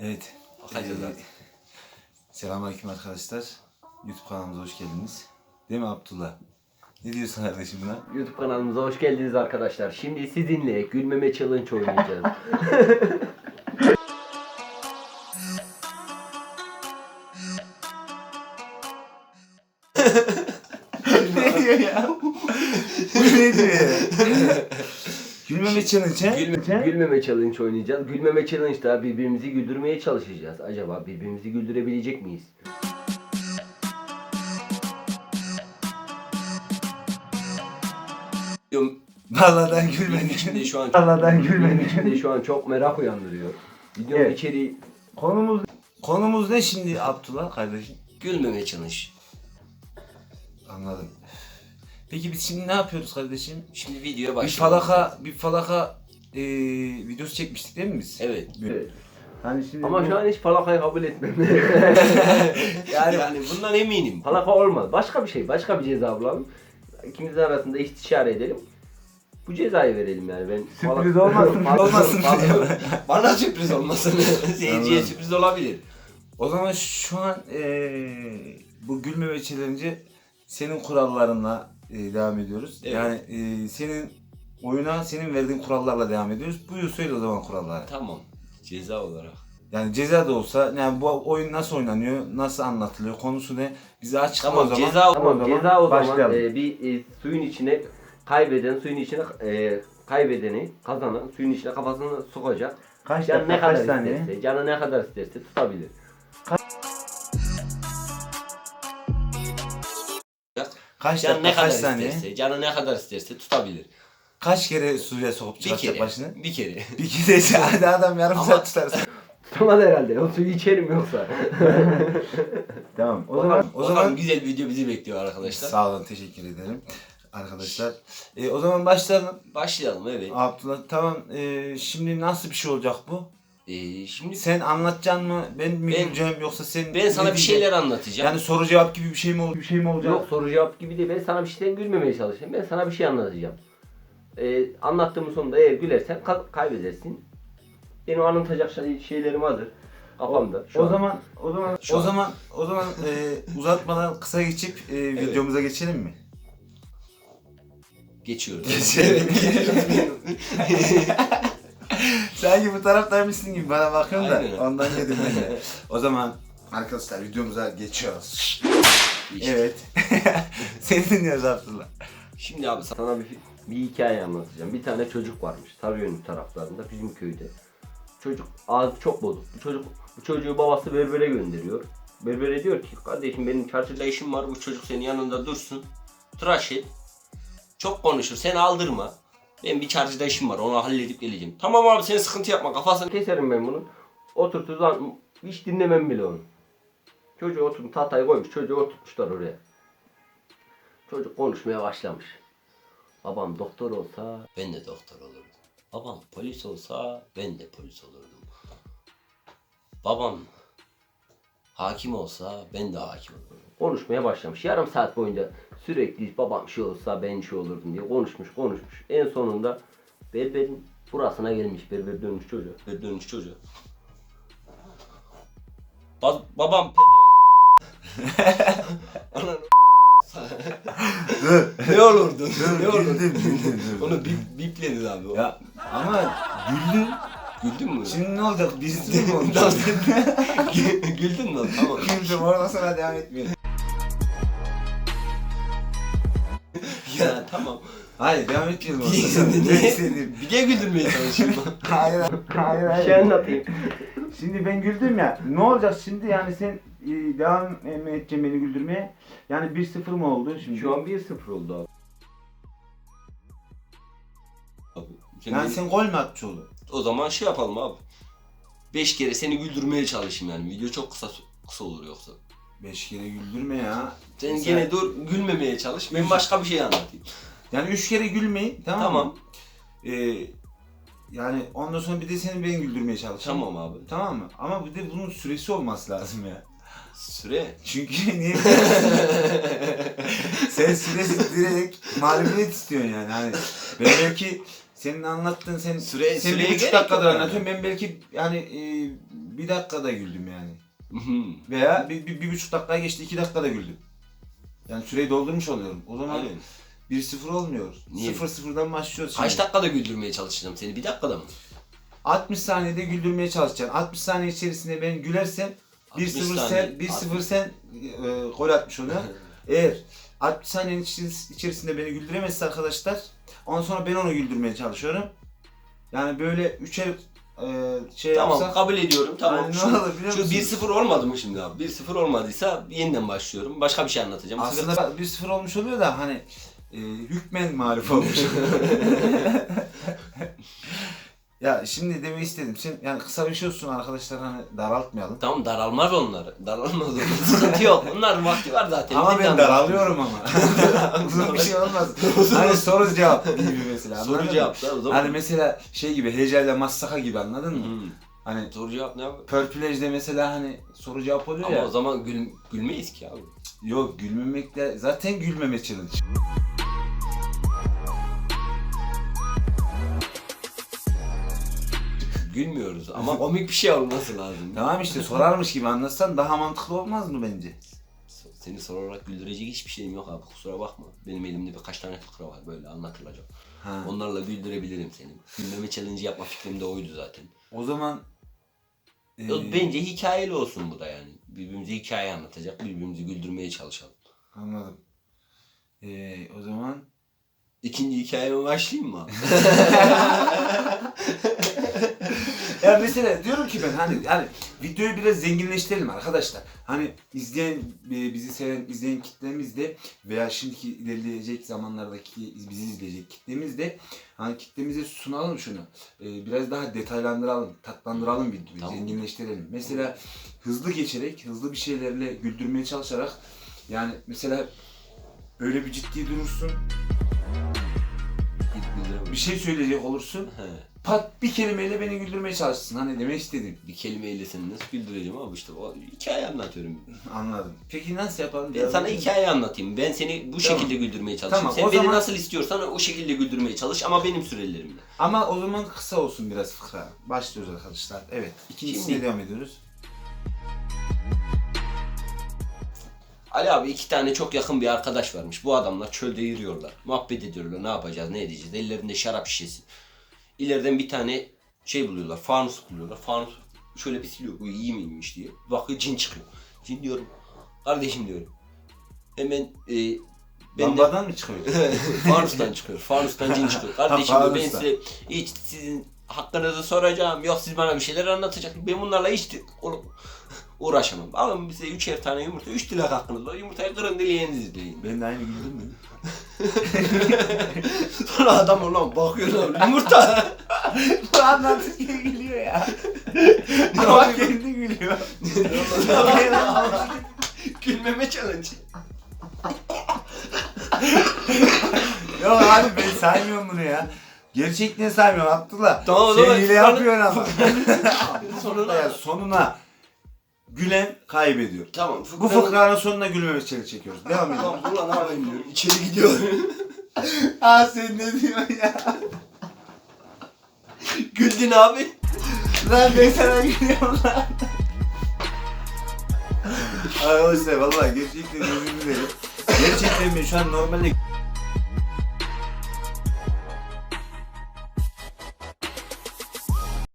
Evet. Bakacağız Ee, artık. Selamünaleyküm arkadaşlar. YouTube kanalımıza hoş geldiniz. Değil mi Abdullah? Ne diyorsun kardeşim buna? YouTube kanalımıza hoş geldiniz arkadaşlar. Şimdi sizinle gülmeme challenge oynayacağız. ne diyor ya? Bu ne diyor ya? Gülmeme challenge he? Gülme, gülmeme challenge oynayacağız. Gülmeme challenge'da birbirimizi güldürmeye çalışacağız. Acaba birbirimizi güldürebilecek miyiz? Vallahi ben gülmedim. şu an Vallahi ben gülmedim. şu an çok merak uyandırıyor. Videonun Evet. içeriği Konumuz konumuz ne şimdi Abdullah kardeşim? gülmeme challenge. Anladım. Peki biz şimdi ne yapıyoruz kardeşim? Şimdi videoya Bir başlayalım. falaka bir falaka eee videosu çekmiştik değil mi biz? Evet. Evet. Hani şimdi Ama bu- şu an hiç falakayı kabul etmem. yani, yani bundan eminim. Falaka olmaz. Başka bir şey, başka bir ceza bulalım. İkimizin arasında istişare edelim. Bu cezayı verelim yani. Ben Sürpriz olmasın, olmasın falaka- Bana sürpriz olmasın. Seyirciye Anladım. sürpriz olabilir. O zaman şu an eee bu gülmeme challenge senin kurallarınla eee, devam ediyoruz. Evet. Yani eee, senin oyuna senin verdiğin kurallarla devam ediyoruz. Buyur söyle o zaman kuralları. Tamam. Ceza olarak. Yani ceza da olsa yani bu oyun nasıl oynanıyor, nasıl anlatılıyor, konusu ne? Bize açıkla Tamam o zaman. ceza Tamam, tamam, ceza o zaman başlayalım. e, bir e, suyun içine kaybeden suyun içine e, kaybedeni kazanan suyun içine kafasını sokacak. Kaç Canı dakika, ne kadar kaç saniye? isterse, canı ne kadar isterse tutabilir. Kaç Canı dakika, ne kadar kaç saniye? isterse, canı ne kadar isterse tutabilir. Kaç kere suya sokup Bir çıkartacak kere. başını? Bir kere. Bir kere hadi adam yarım Ama- saat tutar. Tutamaz herhalde. O suyu içerim yoksa. tamam. O zaman, o zaman güzel bir video bizi bekliyor arkadaşlar. sağ olun teşekkür ederim arkadaşlar. E, o zaman başlayalım. Başlayalım evet. Abdullah tamam e, şimdi nasıl bir şey olacak bu? Ee, şimdi Sen anlatacaksın mı? Ben mi Ben- güleceğim yoksa sen ben sana bir diyeceksin? şeyler anlatacağım. Yani soru cevap gibi bir şey mi olacak? Bir şey mi olacak? Yok soru cevap gibi değil. Ben sana bir şeyden gülmemeye çalışayım. Ben sana bir şey anlatacağım. Ee, anlattığımın sonunda eğer gülersen ka- kaybedersin. Benim anlatacak şey- şeylerim hazır. Kafamda. Şu o an. zaman o zaman Şu o an. zaman o zaman e, uzatmadan kısa geçip e, videomuza geçelim mi? geçiyoruz. Geçelim. Sanki bu taraftaymışsın gibi bana bakıyorsun da Aynen. ondan dedim ben de. O zaman arkadaşlar videomuza geçiyoruz. İşte. Evet. Seni dinliyoruz Abdullah. Şimdi abi sana bir, bir hikaye anlatacağım. Bir tane çocuk varmış Sarıyönü taraflarında bizim köyde. Çocuk ağzı çok bozuk. Bu çocuk bu çocuğu babası berbere gönderiyor. Berbere diyor ki kardeşim benim çarşıda işim var bu çocuk senin yanında dursun. Tıraş et. Çok konuşur sen aldırma. Ben bir çarşıda işim var onu halledip geleceğim. Tamam abi sen sıkıntı yapma kafasını keserim ben bunu. Oturtur lan hiç dinlemem bile onu. Çocuğu oturmuş tahtayı koymuş çocuğu oturtmuşlar oraya. Çocuk konuşmaya başlamış. Babam doktor olsa ben de doktor olurdum. Babam polis olsa ben de polis olurdum. Babam hakim olsa ben de hakim olurdum. Konuşmaya başlamış. Yarım saat boyunca sürekli babam şey olsa ben şey olurdum diye konuşmuş konuşmuş. En sonunda berberin burasına gelmiş. Berber dönmüş çocuğa. Berber dönmüş çocuğa. Ba- babam Ananı ne olurdu? Dur ne olurdu? güldüm güldüm dur. Onu bip, bipledin abi. o. Ya ama güldüm. Güldün mü? Şimdi ne olacak? Biz mi olacak? Güldün mü? Tamam. Güldüm oradan sonra devam etmeyelim. ya tamam. Hayır devam etmeyelim Niye? istediğim. Bir de güldürmeye çalışıyorum. Hayır hayır Bir şey anlatayım. Şimdi ben güldüm ya. Ne olacak şimdi yani sen e, devam mı edeceksin beni güldürmeye? Yani 1-0 mı oldu şimdi? Şu an 1-0 oldu abi. Abi, şimdi Yani sen gol mü atmış oldun? O zaman şey yapalım abi. 5 kere seni güldürmeye çalışayım yani. Video çok kısa kısa olur yoksa. 5 kere güldürme ya. Sen Sen- gene dur gülmemeye çalış. Ben başka bir şey anlatayım. Yani 3 kere gülmeyin tamam mı? Tamam. Ee, yani ondan sonra bir de seni beni güldürmeye çalış. Tamam abi. Tamam mı? Ama bir de bunun süresi olması lazım ya. Süre. Çünkü niye? Sen süresiz direkt mağlubiyet istiyorsun yani. Hani ben belki senin anlattığın sen Süre- sen bir buçuk yani. anlatıyorsun. Ben belki yani e, bir dakikada güldüm yani. Veya bir, bir, bir buçuk dakika geçti iki dakikada güldüm. Yani süreyi doldurmuş oluyorum. O zaman Aynen. 1-0 olmuyor. Niye? 0-0'dan başlıyoruz. Kaç şimdi. dakikada güldürmeye çalışacağım seni? Bir dakikada mı? 60 saniyede güldürmeye çalışacaksın. 60 saniye içerisinde ben gülersem 60 1-0 saniye. sen 1-0 sen e, gol atmış oluyor. Eğer 60 saniyenin içeris- içerisinde beni güldüremezse arkadaşlar ondan sonra ben onu güldürmeye çalışıyorum. Yani böyle üçer e, şey Tamam yapsak kabul ediyorum. Tamam. Yani ne şu, olur biliyor şu musunuz? 1-0 olmadı mı şimdi abi? 1-0 olmadıysa yeniden başlıyorum. Başka bir şey anlatacağım. Aslında 1-0 olmuş oluyor da hani e, hükmen mağlup olmuş. ya şimdi demek istedim. Sen yani kısa bir şey olsun arkadaşlar hani daraltmayalım. Tamam daralmaz onlar. Daralmaz onlar. Sıkıntı yok. Onların vakti var zaten. Ama ben daralıyorum ama. Uzun bir şey olmaz. hani soru cevap gibi mesela. Soru cevap da o zaman. Hani mesela şey gibi hecayla massaka gibi anladın mı? Hmm. Hani Soru cevap ne abi? Purplage'de mesela hani soru cevap oluyor Ama ya. o zaman gül, gülmeyiz ki abi. Yok gülmemekle zaten gülmeme challenge. Gülmüyoruz ama komik bir şey olması lazım. Tamam işte sorarmış gibi anlatsan daha mantıklı olmaz mı bence? Seni sorarak güldürecek hiçbir şeyim yok abi kusura bakma. Benim elimde birkaç tane fıkra var böyle anlatılacak. Ha. Onlarla güldürebilirim seni. Gülmeme challenge yapma fikrim de oydu zaten. O zaman e, Bence hikayeli olsun bu da yani. Birbirimize hikaye anlatacak, birbirimizi güldürmeye çalışalım. anladım. E, o zaman İkinci hikayeme başlayayım mı? ya mesela diyorum ki ben hani hani videoyu biraz zenginleştirelim arkadaşlar. Hani izleyen e, bizi seven izleyen kitlemiz de veya şimdiki ilerleyecek zamanlardaki bizi izleyecek kitlemiz de hani kitlemize sunalım şunu. E, biraz daha detaylandıralım, tatlandıralım videoyu, Tamam. zenginleştirelim. Mesela hızlı geçerek, hızlı bir şeylerle güldürmeye çalışarak yani mesela öyle bir ciddi durursun, bir şey söyleyecek olursun. He. Pat bir kelimeyle beni güldürmeye çalışsın. Hani demek istedim. bir kelimeyle seni nasıl güldüreceğim abi işte o hikaye anlatıyorum. Anladım. Peki nasıl yapalım? Ben sana hikaye anlatayım. Ben seni bu Tamam. şekilde güldürmeye çalışayım. Tamam, Sen o beni zaman- nasıl istiyorsan o şekilde güldürmeye çalış ama benim sürelerimle. Ama o zaman kısa olsun biraz fıkra. Başlıyoruz arkadaşlar. Evet. İkincisine Şimdi- devam ediyoruz. Ali abi iki tane çok yakın bir arkadaş varmış. Bu adamlar çölde yürüyorlar. Muhabbet ediyorlar. Ne yapacağız, ne edeceğiz? Ellerinde şarap şişesi. İleriden bir tane şey buluyorlar. Fanus buluyorlar. Fanus şöyle bir siliyor. Bu iyi miymiş diye. Bakıyor cin çıkıyor. Cin diyorum. Kardeşim diyorum. Hemen e, ben de Lambadan mı çıkıyor? Fanustan çıkıyor. Fanustan cin çıkıyor. Kardeşim diyor, ben size hiç sizin hakkınızı soracağım. Yok siz bana bir şeyler anlatacaksınız. Ben bunlarla hiç oğlum, uğraşamam. Alın bize üçer tane yumurta. Üç dilek hakkınız var. Yumurtayı kırın dileğinizi dileyin. ben de aynı güldüm mü? Sonra adam ulan bakıyor lan yumurta. Bu anlatırken gülüyor ya. Ama kendi gülüyor. Gülmeme challenge. Yok abi ben saymıyorum bunu ya. Gerçekten saymıyorum Abdullah. Tamam, o Sen zaman fıkranın- yapıyorsun ama. Sonuna sonuna gülen kaybediyor. Tamam. Bu fıkranın sonuna gülmeme challenge çekiyoruz. Devam edelim. Tamam ne yapayım diyorum. İçeri gidiyor. Aa sen ne diyorsun ya? Güldün abi. Lan ben sana gülüyorum lan. Arkadaşlar vallahi gerçekten özür dilerim. Gerçekten ben şu an normalde